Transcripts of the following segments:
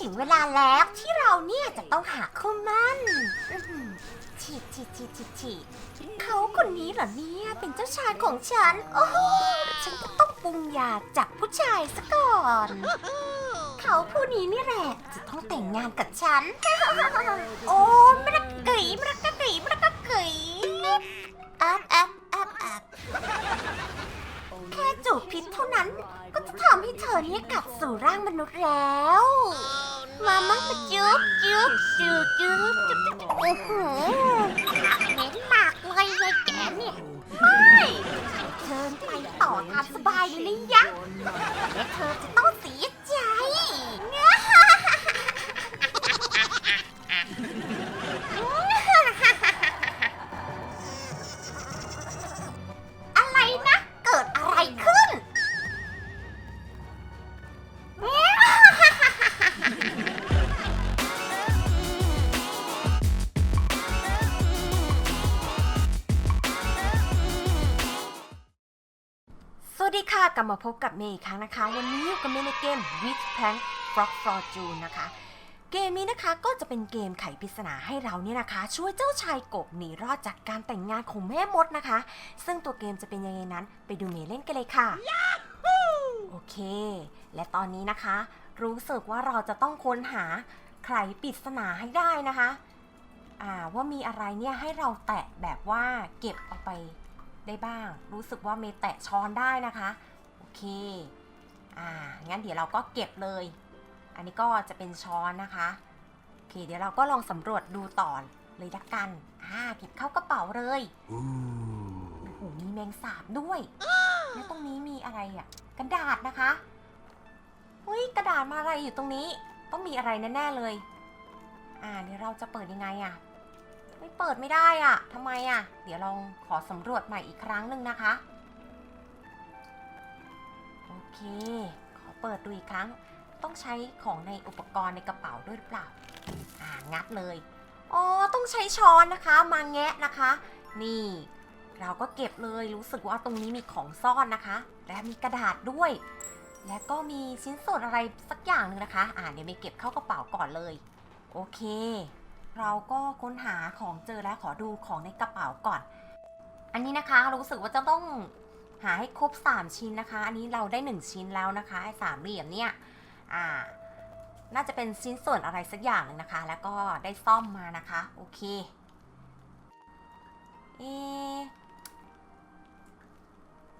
ถึงเวลาแล้วที่เราเนี่ยจะต้องหาคู่มั่นอื้อหือฉีดฉีดฉีดฉีดฉีดเขาคนนี้เหรอเนี่ยเป็นเจ้าชายของฉัน โอ้โหฉันก็ต้องปรุงยาจากผู้ชายซะก่อน เขาผู้นี้นี่แหละจะต้องแต่งงานกับฉัน โอ้มรักกึ๋ยมรักกะกึ๋ยมรักกะกึ๋ยแอบแอบแอบแอบแค่จูบพิษเท่านั้น ก็จะทำให้เธอเนี่ยกลับสู่ร่างมนุษย์แล้ว มามามาจุ๊บจุ๊บจุ๊บจุ๊บจุ๊บจุ๊บโอ้โหเหม็นมากเลยยายแกเนี่ย ไม่เชิญไปต่อตามสบายเลยนะยะและเธอจะต้องเสีย ลับมาพบกับเมย์อีกครั้งนะคะ วันนี้อยู่กับเมย์ในเกม With Plank Frog Fortune นะคะ เกมนี้นะคะก็จะเป็นเกมไขปริศนาให้เราเนี่ยนะคะ ช่วยเจ้าชายกบหนีรอดจากการแต่งงานของแม่มดนะคะ ซึ่งตัวเกมจะเป็นยังไงนั้น ไปดูเมย์เล่นกันเลยค่ะ โอเค และตอนนี้นะคะ รู้สึกว่าเราจะต้องค้นหาไขปริศนาให้ได้นะคะอ่าว่ามีอะไรเนี่ยให้เราแตะแบบว่าเก็บเอาไปได้บ้าง รู้สึกว่าเมย์แตะช้อนได้นะคะโอ เค อ่า งั้นเดี๋ยวเราก็เก็บเลย อันนี้ก็จะเป็นช้อนนะคะ โอเค เดี๋ยวเราก็ลองสำรวจดูต่อเลยละกัน อ่า เก็บเข้ากระเป๋าเลยโอ้โหมีแมงสาบด้วย แล้วตรงนี้มีอะไรอะ กระดาษนะคะเฮ้ย กระดาษมาอะไรอยู่ตรงนี้ ต้องมีอะไรแน่ๆเลย อ่า เดี๋ยวเราจะเปิดยังไงอะ ไม่เปิดไม่ได้อะทำไมอะ เดี๋ยวลองขอสำรวจใหม่อีกครั้งหนึ่งนะคะโอ เค ขอเปิดดูอีกครั้ง ต้องใช้ของในอุปกรณ์ในกระเป๋าด้วยหรือเปล่า อ่า งัดเลย อ๋อ ต้องใช้ช้อนนะคะ มาแงะนะคะ นี่ เราก็เก็บเลย รู้สึกว่าตรงนี้มีของซ่อนนะคะ และมีกระดาษด้วย และก็มีชิ้นส่วนอะไรสักอย่างหนึ่งนะคะ อ่าเดี๋ยวไปเก็บเข้ากระเป๋าก่อนเลย โอเค เราก็ค้นหาของเจอแล้วขอดูของในกระเป๋าก่อน อันนี้นะคะรู้สึกว่าจะต้อง หาให้ครบ 3 ชิ้นนะคะ อันนี้เราได้ 1 ชิ้นแล้วนะคะไอ้สามเหลี่ยมเนี่ยอ่าน่าจะเป็นชิ้นส่วนอะไรสักอย่างนึงนะคะ แล้วก็ได้ซ่อมมานะคะ โอเคเอ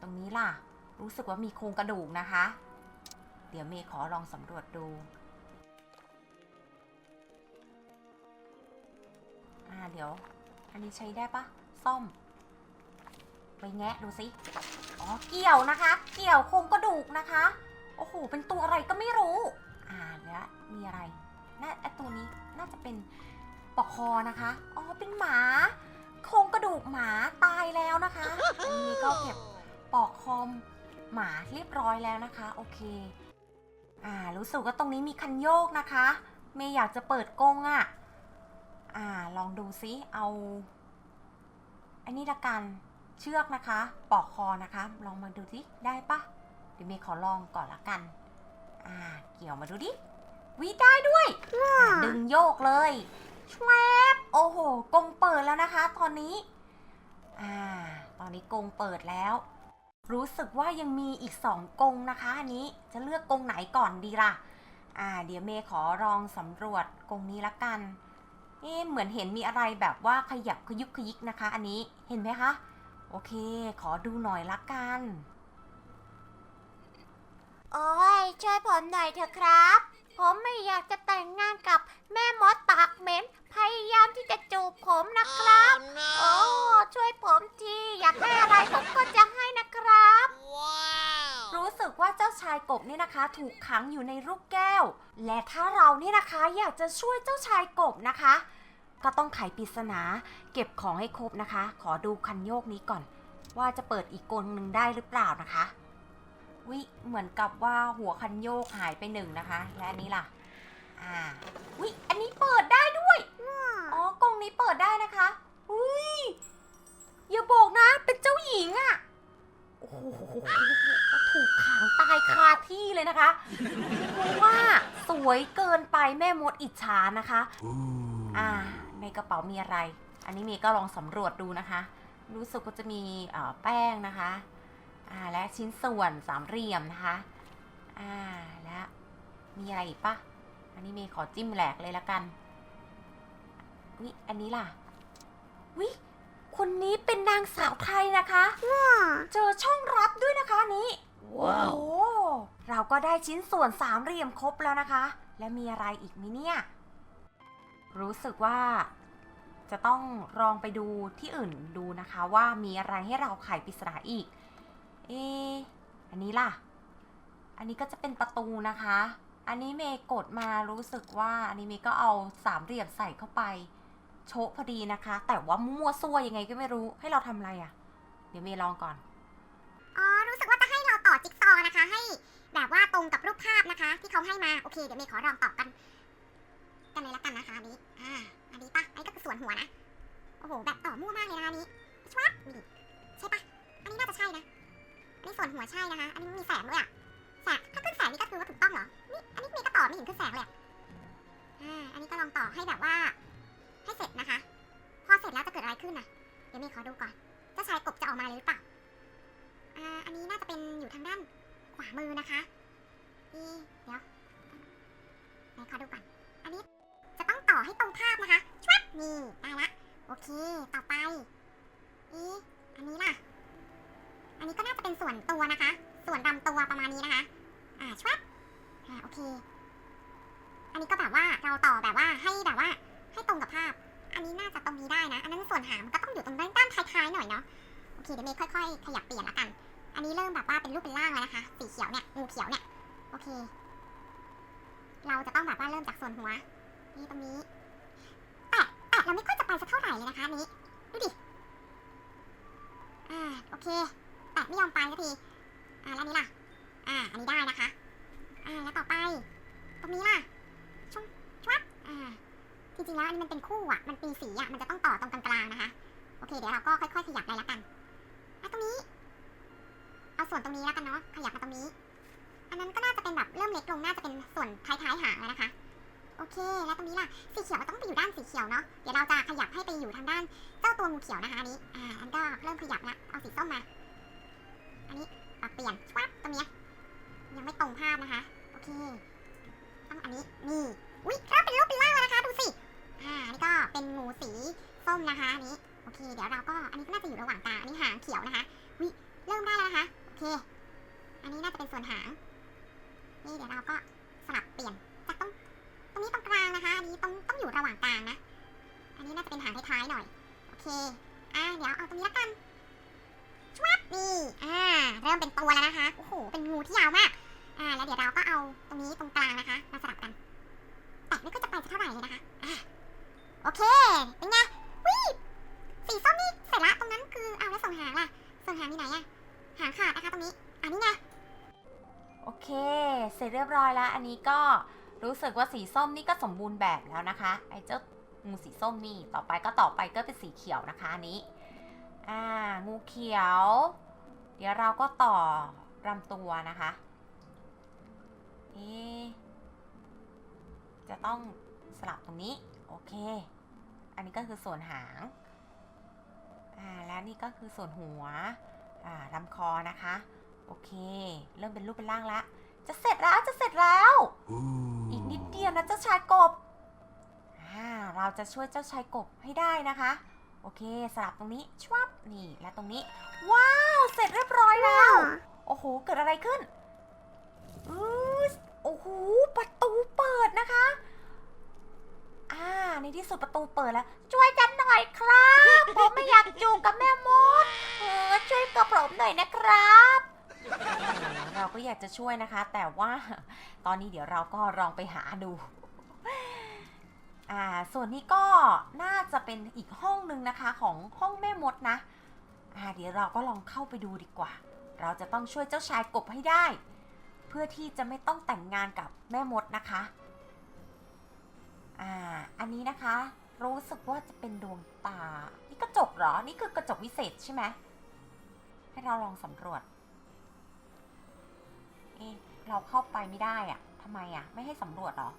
ตรงนี้ล่ะ รู้สึกว่ามีโครงกระดูกนะคะ เดี๋ยวเมย์ขอลองสำรวจดูอ่าเดี๋ยว อันนี้ใช้ได้ปะซ่อม ไปแงะดูสิ อ๋อ เกี่ยวนะคะ เกี่ยวโครงกระดูกนะคะ โอ้โห เป็นตัวอะไรก็ไม่รู้ อ่าแล้วมีอะไร น่าตัวนี้น่าจะเป็นปอกคอนะคะ อ๋อ เป็นหมา โครงกระดูกหมาตายแล้วนะคะ อันนี้ก็เก็บปอกคอมหมาเรียบร้อยแล้วนะคะ โอเค อ่า รู้สึกว่าตรงนี้มีคันโยกนะคะ เมย์อยากจะเปิดกงอะ่ะ อ่า ลองดูซิ เอา อันนี้ละกัน เชือกนะคะ ปอกคอนะคะ ลองมาดูดิได้ปะเดี๋ยวเมย์ขอลองก่อนละกัน อ่า เกี่ยวมาดูดิวิได้ด้วยอ่าดึงโยกเลยชวบโอ้โหกรงเปิดแล้วนะคะ ตอนนี้ อ่า ตอนนี้กรงเปิดแล้ว รู้สึกว่ายังมีอีกสองกรงนะคะอันนี้จะเลือกกรงไหนก่อนดีล่ะ อ่า เดี๋ยวเมย์ขอลองสำรวจกรงนี้ละกันเอ๊ะเหมือนเห็นมีอะไรแบบว่าขยับขยุกขยิกนะคะ อันนี้เห็นไหมคะ โอเค ขอดูหน่อยละกัน โอ้ยช่วยผมหน่อยเถอะครับ ผมไม่อยากจะแต่งงานกับแม่มดปากเหม็น พยายามที่จะจูบผมนะครับ โอ้ช่วยผมทีอยากได้อะไรผมก็จะให้นะครับ รู้สึกว่าเจ้าชายกบนี่นะคะ ถูกขังอยู่ในลูกแก้ว และถ้าเรานี่นะคะอยากจะช่วยเจ้าชายกบนะคะ ก็ต้องไขปริศนา เก็บของให้ครบนะคะ ขอดูคันโยกนี้ก่อน ว่าจะเปิดอีกกลหนึ่งได้หรือเปล่านะคะวิเหมือนกับว่าหัวคันโยกหายไปหนึ่งนะคะ และอันนี้ล่ะ อ่าวิอันนี้เปิดได้ด้วย อ๋อกรงนี้เปิดได้นะคะอุ้ยอย่าบอกนะ เป็นเจ้าหญิงอะโอ้โหถูกขังตายคาที่เลยนะคะเพราะว่าสวยวยเกินไปแม่มดอิจฉานะคะ อ่า ในกระเป๋ามีอะไร อันนี้เมย์ก็ลองสำรวจดูนะคะ รู้สึกว่าจะมีเอ่อแป้งนะคะอ่าและชิ้นส่วนสามเหลี่ยมนะคะอ่าและมีอะไรอีกปะอันนี้เมย์ขอจิ้มแหลกเลยละกันวิอันนี้ล่ะวิคนนี้เป็นนางสาวไทยนะคะเจอช่องรับด้วยนะคะอันนี้ว้าวโอ้เราก็ได้ชิ้นส่วนสามเหลี่ยมครบแล้วนะคะ และมีอะไรอีกไหมเนี่ย รู้สึกว่าจะต้องลองไปดูที่อื่นดูนะคะว่ามีอะไรให้เราไขปริศนาอีก เอะอันนี้ล่ะ อันนี้ก็จะเป็นประตูนะคะ อันนี้เมย์กดมารู้สึกว่าอันนี้เมย์ก็เอาสามเหลี่ยมใส่เข้าไป โชะพอดีนะคะ แต่ว่ามั่วซั่วยังไงก็ไม่รู้ให้เราทำอะไรอะ่ะ เดี๋ยวเมย์ลองก่อน อ๋อ รู้สึกว่าจะให้เราต่อจิ๊กซอว์นะคะ ให้แบบว่าตรงกับรูปภาพนะคะ ที่เขาให้มา โอเค เดี๋ยวเมย์ขอลองต่อกัน หัวนะ โอ้โห แบบต่อมั่วมากเลยนะคะอันนี้ชวับนี่ใช่ปะอันนี้น่าจะใช่นะ อันนี้ส่วนหัวใช่นะคะ อันนี้มีแสงด้วยอะแสงถ้าขึ้นแสงนี่ก็คือว่าถูกต้องเหรอ นี่ อันนี้เมย์ก็ต่อไม่เห็นขึ้นแสงเลยอะอ่า อันนี้ก็ลองต่อให้แบบว่า ให้เสร็จนะคะ พอเสร็จแล้วจะเกิดอะไรขึ้นน่ะเดี๋ยวเมย์ขอดูก่อน เจ้าชายกบจะออกมาเลยหรือเปล่า อ่า อันนี้น่าจะเป็นอยู่ทางด้านขวามือนะคะนี่เดี๋ยวไหนขอดูก่อน อันนี้จะต้องต่อให้ตรงภาพนะคะชวับ นี่ได้ละ โอเค ต่อไปนี่อันนี้ล่ะ อันนี้ก็น่าจะเป็นส่วนตัวนะคะ ส่วนลำตัวประมาณนี้นะคะ อ่าชวับอ่าโอเค อันนี้ก็แบบว่าเราต่อแบบว่าให้แบบว่า ให้ตรงกับภาพ อันนี้น่าจะตรงนี้ได้นะ อันนั้นส่วนหางมันก็ต้องอยู่ตรงด้านด้านท้ายๆหน่อยเนาะ โอเคเดี๋ยวเมย์ค่อยๆ ขยับเปลี่ยนละกัน อันนี้เริ่มแบบว่าเป็นรูปเป็นร่างแล้วนะคะ สีเขียวเนี่ย งูเขียวเนี่ย โอเค เราจะต้องแบบว่าเริ่มจากส่วนหัว นี่ตรงนี้ เราไม่ค่อยจะไปสักเท่าไหร่เลยนะคะนี้ ดูดิ อ่า โอเค แต่ไม่ยอมไปสักที อ่า แล้วนี้ล่ะ อ่า อันนี้ได้นะคะ อ่า แล้วต่อไป ตรงนี้ล่ะชงชวับอ่า จริงๆแล้วอันนี้มันเป็นคู่อะ มันปีสีอะ มันจะต้องต่อตรงกลางๆนะคะ โอเค เดี๋ยวเราก็ค่อยๆขยับเลยละกันอะตรงนี้ เอาส่วนตรงนี้แล้วกันเนาะ ขยับมาตรงนี้ อันนั้นก็น่าจะเป็นแบบเริ่มเล็กลง น่าจะเป็นส่วนท้ายๆหางแล้วนะคะ โอเค แล้วตรงนี้ล่ะ สีเขียวต้องไปอยู่ด้านสีเขียวเนาะ เดี๋ยวเราจะขยับให้ไปอยู่ทางด้าน เจ้าตัวงูเขียวนะคะอันนี้ อ่า อันก็เริ่มขยับละ เอาสีส้มมา อันนี้ปรับเปลี่ยนชวับตรงนี้ ยังไม่ตรงภาพนะคะ โอเค ต้องอันนี้ นี่ อุ้ยเริ่มเป็นรูปเป็นร่างแล้วนะคะ ดูสิ อ่า อันนี้ก็เป็นงูสีส้มนะคะ อันนี้ โอเค เดี๋ยวเราก็ อันนี้ก็น่าจะอยู่ระหว่างกลาอันนี้หางเขียวนะคะวิเริ่มได้แล้วนะคะ โอเค อันนี้น่าจะเป็นส่วนหาง นี่เดี๋ยวเราก็สลับเปลี่ยนจากตรง ตรงนี้ตรงกลางนะคะ อันนี้ต้องต้องอยู่ระหว่างกลางนะ อันนี้น่าจะเป็นหางท้ายๆหน่อย โอเค อ่า เดี๋ยวเอาตรงนี้ละกันชวับนี่ อ่า เริ่มเป็นตัวแล้วนะคะ โอ้โห เป็นงูที่ยาวมาก อ่า แล้วเดี๋ยวเราก็เอาตรงนี้ตรงกลางนะคะ มาสลับกัน แต่ไม่ค่อยจะไปเท่าไหร่เลยนะคะ อ่า โอเค เป็นไงวิสีส้มนี่เสร็จละ ตรงนั้นคือเอาแล้วส่งหางล่ะ ส่งหางมีไหนอะหางขาดนะคะตรงนี้ อันนี้ไง โอเค เสร็จเรียบร้อยแล้ว อันนี้ก็ รู้สึกว่าสีส้มนี่ก็สมบูรณ์แบบแล้วนะคะ ไอ้เจ้างูสีส้มนี่ ต่อไปก็ต่อไปก็เป็นสีเขียวนะคะนี้ อ่า งูเขียว เดี๋ยวเราก็ต่อลำตัวนะคะเอะจะต้องสลับตรงนี้ โอเค อันนี้ก็คือส่วนหาง อ่า และนี่ก็คือส่วนหัว อ่าลำคอนะคะ โอเค เริ่มเป็นรูปเป็นร่างแล้วจะเสร็จแล้ว จะเสร็จแล้ว ยวนะเจ้าชายกบอ่าเราจะช่วยเจ้าชายกบให้ได้นะคะ โอเคสลับตรงนี้ชวับนี่และตรงนี้ ว้าว เสร็จเรียบร้อยแล้ว โอ้โห เกิดอะไรขึ้นอือโอ้โห ประตูเปิดนะคะ อ่า ในที่สุดประตูเปิดแล้ว ช่วยกันหน่อยครับ ผมไม่อยากจูบกับแม่มดเออช่วยกับผมหน่อยนะครับ ก็อยากจะช่วยนะคะ แต่ว่าตอนนี้เดี๋ยวเราก็ลองไปหาดูอ่าส่วนนี้ก็น่าจะเป็นอีกห้องหนึ่งนะคะของห้องแม่มดนะอ่าเดี๋ยวเราก็ลองเข้าไปดูดีกว่า เราจะต้องช่วยเจ้าชายกบให้ได้ เพื่อที่จะไม่ต้องแต่งงานกับแม่มดนะคะอ่าอันนี้นะคะ รู้สึกว่าจะเป็นดวงตา นี่กระจกเหรอ นี่คือกระจกวิเศษใช่ไหมให้เราลองสำรวจ เราเข้าไปไม่ได้อะทำไมอะไม่ให้สำรวจหรอ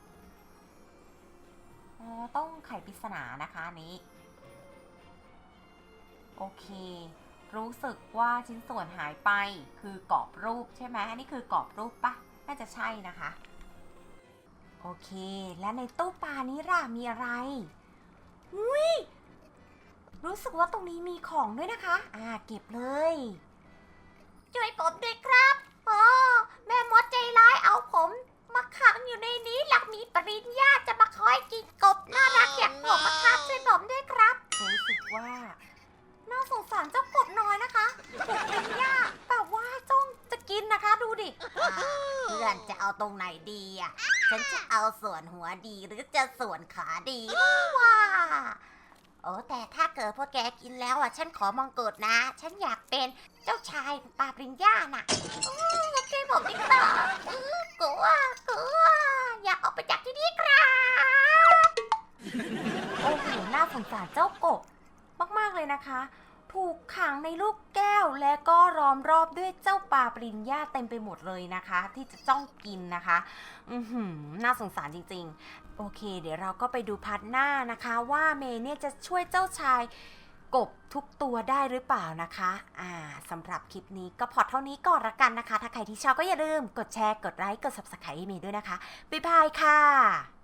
อ๋อต้องไขปริศนานะคะนนี้ โอเค รู้สึกว่าชิ้นส่วนหายไปคือกรอบรูปใช่ไหมอันนี้คือกรอบรูปปะน่าจะใช่นะคะ โอเค และในตู้ปลานี้ล่ะมีอะไรอุ้ยรู้สึกว่าตรงนี้มีของด้วยนะคะ อ่า เก็บเลย ช่วยผมด้วยครับอ๋อแม่มดใจร้ายเอาผม มาขังอยู่ในนี้หลักมีปริญญาจะมาคอยกินกบน่ารักอย่างผมมาครับช่วยผมด้วยครับ รู้สึกว่า น่าสงสารเจ้ากบน้อยนะคะถูกปริญญาแบบว่าจ้องจะกินนะคะ ดูดิ เพื่อนจะเอาตรงไหนดีอะ ฉันจะเอาส่วนหัวดีหรือจะส่วนขาดีว้าโอ้แต่ถ้าเกิดพวกแกกินแล้วอะ ฉันขอมองเกิดนะ ฉันอยากเป็นเจ้าชายปาปริญญาน่ะช่วยผมดิค่ะกลัวกลัวอยากออกไปจากที่นี่ครับ โอ้โหน่าสงสารเจ้ากบมาก ๆ เลยนะคะ ถูกขังในลูกแก้วและก็ล้อมรอบด้วยเจ้าปลาปริญญาเต็มไปหมดเลยนะคะ ที่จะจ้องกินนะคะ อือหือน่าสงสารจริง ๆ โอเค เดี๋ยวเราก็ไปดูพาร์ทหน้านะคะว่าเมย์เนี่ยจะช่วยเจ้าชายกบทุกตัวได้หรือเปล่านะคะ อ่าสำหรับคลิปนี้ก็พอเท่านี้ก่อนละกันนะคะ ถ้าใครที่ชอบก็อย่าลืม กดแชร์ กดไลค์ กด subscribe ให้เมย์ด้วยนะคะ บ๊ายบายค่ะ